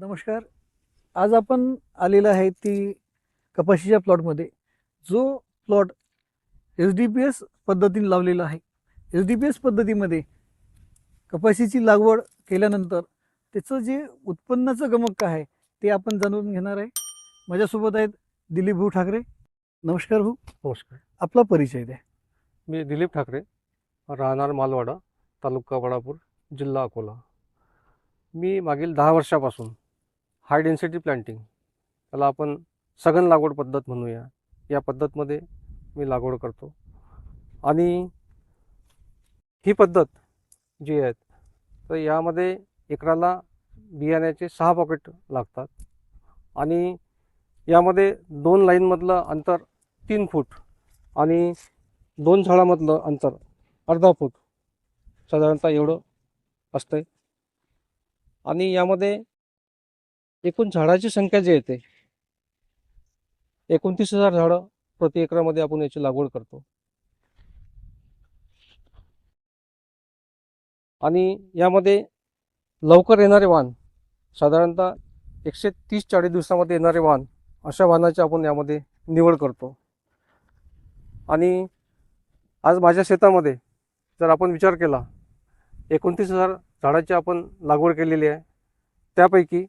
नमस्कार. आज आपण आलेला आहे ती कपाशीच्या प्लॉटमध्ये. जो plot S D P S पद्धतीने लावलेला आहे. एस डी पी एस पद्धतीमध्ये कपाशीची लागवड केल्यानंतर त्याचं जे उत्पन्नाचं गमक काय आहे ते आपण जाणून घेणार आहे. माझ्यासोबत आहेत दिलीप भाऊ ठाकरे. नमस्कार भाऊ. नमस्कार. आपला परिचय द्या. मी दिलीप ठाकरे राहणार मालवाडा तालुका बडापूर जिल्हा अकोला. मी मागील दहा वर्षापासून हाय डेन्सिटी प्लांटिंग त्याला आपण सघन लागवड पद्धत म्हणूया. या पद्धतमध्ये मी लागवड करतो. आणि ही पद्धत जी आहे तर यामध्ये एकराला बियाण्याचे सहा पॉकेट लागतात. आणि यामध्ये दोन लाईनमधलं अंतर तीन फूट आणि दोन झाडामधलं अंतर अर्धा फूट. साधारणतः एवढं असतंय. आणि यामध्ये एकूण झाडाची संख्या जी येते एकोणतीस हजार झाडं प्रति एकरामध्ये आपण याची लागवड करतो. आणि यामध्ये लवकर येणारे वाण साधारणतः एकशे तीस चाळीस दिवसामध्ये येणारे वाण अशा वाहनाची आपण यामध्ये निवड करतो. आणि आज माझ्या शेतामध्ये जर आपण विचार केला एकोणतीस हजार झाडाची आपण लागवड केलेली आहे. त्यापैकी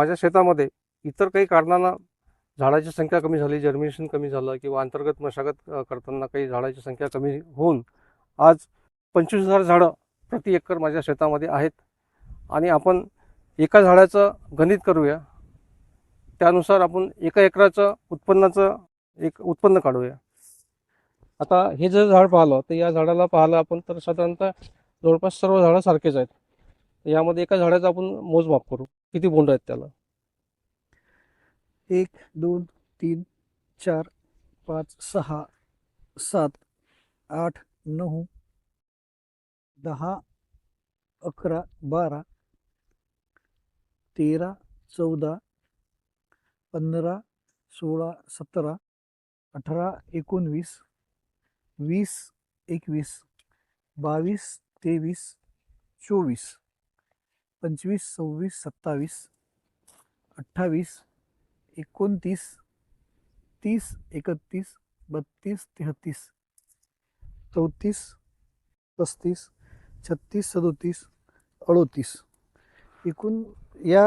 माझ्या शेतामध्ये इतर काही कारणांना झाडाची संख्या कमी झाली जर्मिनेशन कमी झालं किंवा अंतर्गत मशागत करताना काही झाडाची संख्या कमी होऊन आज पंचवीस हजार झाडं प्रति एकर माझ्या शेतामध्ये आहेत. आणि आपण एका झाडाचं गणित करूया. त्यानुसार आपण एका एकराचं उत्पन्नाचं एक उत्पन्न काढूया. आता हे जर झाड पाहिलं तर या झाडाला पाहिलं आपण तर साधारणतः जवळपास सर्व झाडं सारखेच आहेत. यामध्ये एका झाडाचं आपण मोजमाप करू. किती बोंड आहेत त्याला? एक दोन तीन चार पाच सहा सात आठ नऊ दहा अकरा बारा तेरा चौदा पंधरा सोळा सतरा अठरा एकोणवीस वीस एकवीस बावीस तेवीस चोवीस. पंचवीस सव्वीस सत्तावीस अठ्ठावीस एकोणतीस तीस एकतीस बत्तीस तेहतीस चौतीस पस्तीस छत्तीस सदोतीस अडोतीस. एकूण या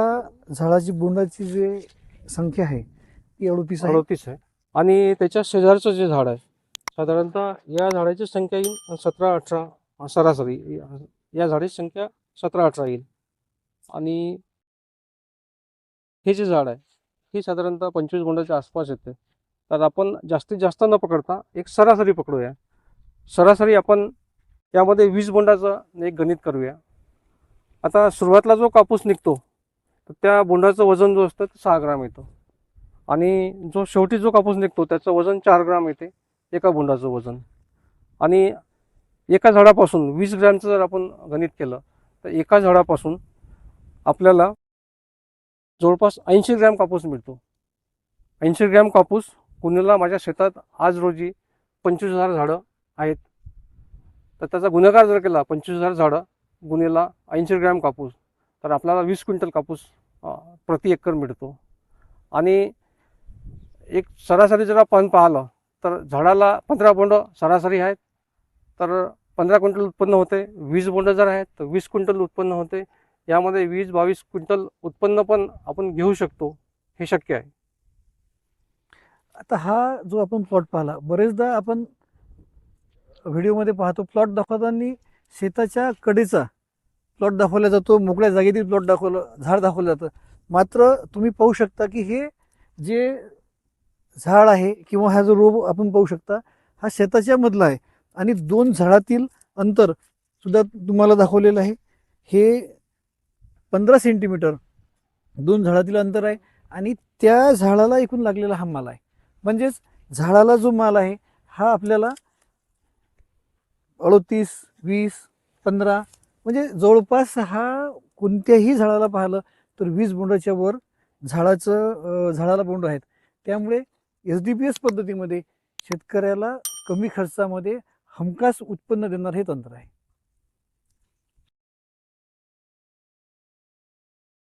झाडाची बोंडाची जे संख्या आहे ती अडोतीस अडोतीस आहे. आणि त्याच्या शेजारचं जे झाड आहे साधारणतः या झाडाची संख्या येईल सतरा अठरा सरासरी. या झाडाची संख्या सतरा अठरा येईल. आणि हे जे झाड आहे हे साधारणतः पंचवीस बोंडाच्या आसपास येते. तर आपण जास्तीत जास्त न पकडता एक सरासरी पकडूया. सरासरी आपण यामध्ये वीस बोंडाचं एक गणित करूया. आता सुरुवातीला जो कापूस निघतो तर त्या बोंडाचं वजन जो असतं ते सहा ग्राम येतं. आणि जो शेवटी जो कापूस निघतो त्याचं वजन चार ग्राम येते एका बोंडाचं वजन. आणि एका झाडापासून वीस ग्रॅमचं जर आपण गणित केलं तर एका झाडापासून आपल्याला जवळपास ऐंशी ग्रॅम कापूस मिळतो. ऐंशी ग्रॅम कापूस गुन्ह्याला माझ्या शेतात आज रोजी पंचवीस हजार झाडं आहेत. तर त्याचा गुन्हेगार जर केला पंचवीस हजार झाडं गुन्हेला ऐंशी ग्रॅम कापूस तर आपल्याला वीस क्विंटल कापूस प्रति एकर मिळतो. आणि एक सरासरी जर आपण पाहिलं तर झाडाला पंधरा बोंड सरासरी आहेत. तर पंधरा क्विंटल उत्पन्न होते वीस बोंड जर आहेत तर वीस क्विंटल उत्पन्न होते. यामध्ये वीस बावीस क्विंटल उत्पन्न पण आपण घेऊ शकतो. हे शक्य आहे. आता हा जो आपण प्लॉट पाहिला बरेचदा आपण व्हिडिओमध्ये पाहतो प्लॉट दाखवताना शेताच्या कडेचा प्लॉट दाखवला जातो मोकळ्या जागेतील प्लॉट दाखवलं झाड दाखवलं जातं. मात्र तुम्ही पाहू शकता की हे जे झाड आहे किंवा हा जो रोप आपण पाहू शकता हा शेताच्या मधला आहे. आणि दोन झाडातील अंतर सुद्धा तुम्हाला दाखवलेलं आहे. हे पंधरा सेंटीमीटर दोन झाडातील अंतर आहे आणि त्या झाडाला एकूण लागलेला हा माल आहे. म्हणजेच झाडाला जो माल आहे हा आपल्याला अडतीस वीस पंधरा म्हणजे जवळपास हा कोणत्याही झाडाला पाहिलं तर वीस बोंडाच्या वर झाडाचं झाडाला बोंड आहेत. त्यामुळे एस डी पी एस पद्धतीमध्ये शेतकऱ्याला कमी खर्चामध्ये हमखास उत्पन्न देणार हे तंत्र आहे.